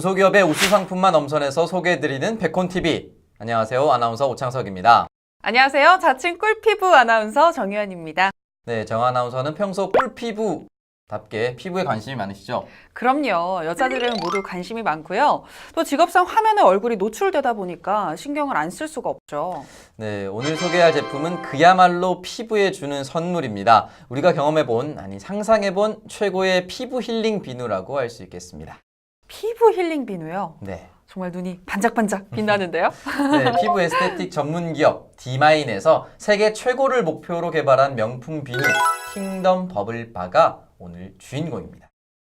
중소기업의 우수 상품만 엄선해서 소개해드리는 백콘TV. 안녕하세요. 아나운서 오창석입니다. 안녕하세요. 자칭 꿀피부 아나운서 정유현입니다. 네, 정 아나운서는 평소 꿀피부 답게 피부에 관심이 많으시죠? 그럼요. 여자들은 모두 관심이 많고요. 또 직업상 화면에 얼굴이 노출되다 보니까 신경을 안 쓸 수가 없죠. 네, 오늘 소개할 제품은 그야말로 피부에 주는 선물입니다. 우리가 경험해본, 아니 상상해본 최고의 피부 힐링 비누라고 할 수 있겠습니다. 피부 힐링 비누요. 네. 정말 눈이 반짝반짝 빛나는데요. 네, 피부 에스테틱 전문 기업 디마인에서 세계 최고를 목표로 개발한 명품 비누 킹덤 버블바가 오늘 주인공입니다.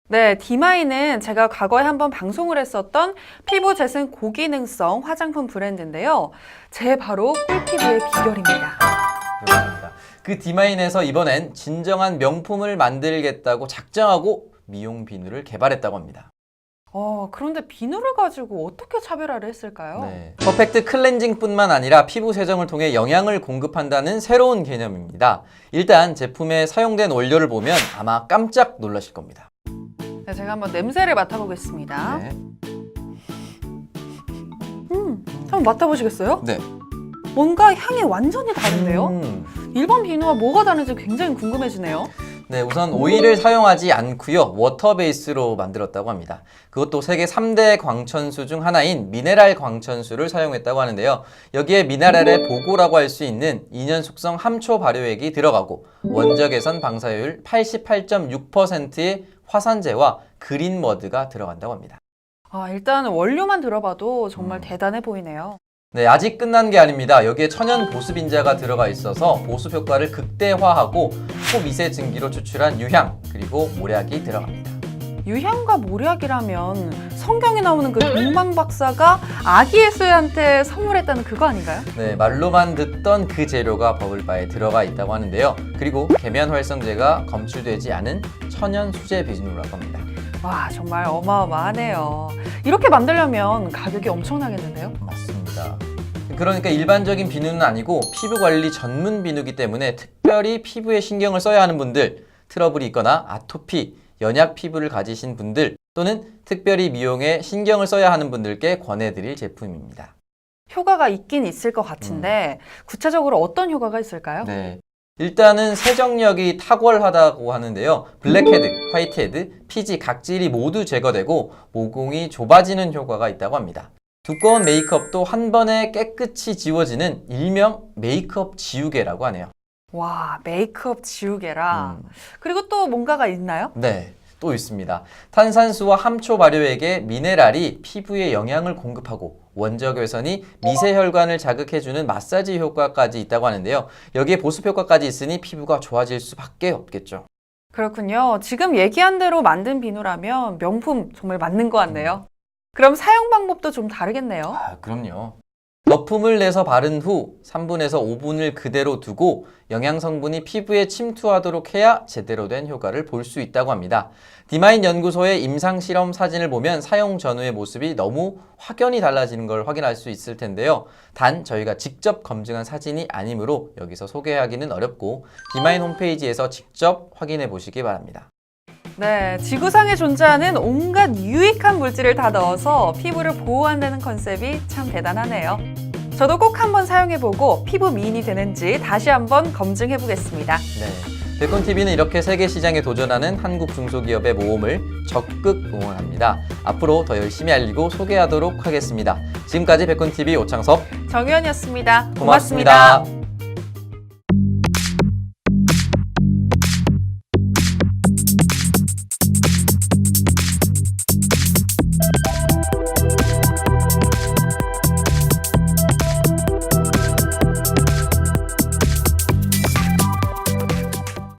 네, 디마이는 제가 과거에 한번 방송을 했었던 피부 재생 고기능성 화장품 브랜드인데요. 제 바로 꿀피부의 비결입니다. 그렇습니다. 그 디마인에서 이번엔 진정한 명품을 만들겠다고 작정하고 미용 비누를 개발했다고 합니다. 어, 그런데 비누를 가지고 어떻게 차별화를 했을까요? 네. 퍼펙트 클렌징뿐만 아니라 피부 세정을 통해 영양을 공급한다는 새로운 개념입니다. 일단 제품에 사용된 원료를 보면 아마 깜짝 놀라실 겁니다. 네, 제가 한번 냄새를 맡아보겠습니다. 네. 음, 한번 맡아보시겠어요? 네. 뭔가 향이 완전히 다른데요? 음. 일반 비누와 뭐가 다른지 굉장히 궁금해지네요. 네, 우선 오일을 사용하지 않고요. 워터 베이스로 만들었다고 합니다. 그것도 세계 3대 광천수 중 하나인 미네랄 광천수를 사용했다고 하는데요. 여기에 미네랄의 보고라고 할 수 있는 인연 숙성 함초 발효액이 들어가고 원적 개선 방사율 88.6%의 화산재와 그린 머드가 들어간다고 합니다. 아, 일단 원료만 들어봐도 정말 음. 대단해 보이네요. 네, 아직 끝난 게 아닙니다. 여기에 천연 보습 인자가 들어가 있어서 보습 효과를 극대화하고 초미세 증기로 추출한 유향 그리고 모략이 들어갑니다. 유향과 모략이라면 성경에 나오는 그 동방 박사가 아기 예수한테 선물했다는 그거 아닌가요? 네, 말로만 듣던 그 재료가 버블바에 들어가 있다고 하는데요. 그리고 계면 활성제가 검출되지 않은 천연 수제 비누라고 합니다. 와, 정말 어마어마하네요. 이렇게 만들려면 가격이 엄청나겠는데요? 맞습니다. 그러니까 일반적인 비누는 아니고 피부 관리 전문 비누기 때문에 특별히 피부에 신경을 써야 하는 분들, 트러블이 있거나 아토피, 연약 피부를 가지신 분들 또는 특별히 미용에 신경을 써야 하는 분들께 권해드릴 제품입니다. 효과가 있긴 있을 것 같은데 구체적으로 어떤 효과가 있을까요? 네. 일단은 세정력이 탁월하다고 하는데요. 블랙헤드, 화이트헤드, 피지, 각질이 모두 제거되고 모공이 좁아지는 효과가 있다고 합니다. 두꺼운 메이크업도 한 번에 깨끗이 지워지는 일명 메이크업 지우개라고 하네요. 와, 메이크업 지우개라. 음, 그리고 또 뭔가가 있나요? 네. 또 있습니다. 탄산수와 함초 발효액의 미네랄이 피부에 영양을 공급하고 원적 외선이 미세 혈관을 자극해주는 마사지 효과까지 있다고 하는데요. 여기에 보습 효과까지 있으니 피부가 좋아질 수밖에 없겠죠. 그렇군요. 지금 얘기한 대로 만든 비누라면 명품 정말 맞는 것 같네요. 그럼 사용 방법도 좀 다르겠네요. 아, 그럼요. 거품을 내서 바른 후 3분에서 5분을 그대로 두고 영양 성분이 피부에 침투하도록 해야 제대로 된 효과를 볼 수 있다고 합니다. 디마인 연구소의 임상 실험 사진을 보면 사용 전후의 모습이 너무 확연히 달라지는 걸 확인할 수 있을 텐데요. 단 저희가 직접 검증한 사진이 아니므로 여기서 소개하기는 어렵고 디마인 홈페이지에서 직접 확인해 보시기 바랍니다. 네, 지구상에 존재하는 온갖 유익한 물질을 다 넣어서 피부를 보호한다는 컨셉이 참 대단하네요. 저도 꼭 한번 사용해보고 피부 미인이 되는지 다시 한번 검증해보겠습니다. 네. 백건TV는 이렇게 세계 시장에 도전하는 한국 중소기업의 모험을 적극 응원합니다. 앞으로 더 열심히 알리고 소개하도록 하겠습니다. 지금까지 백건TV 오창섭 정유현이었습니다 고맙습니다.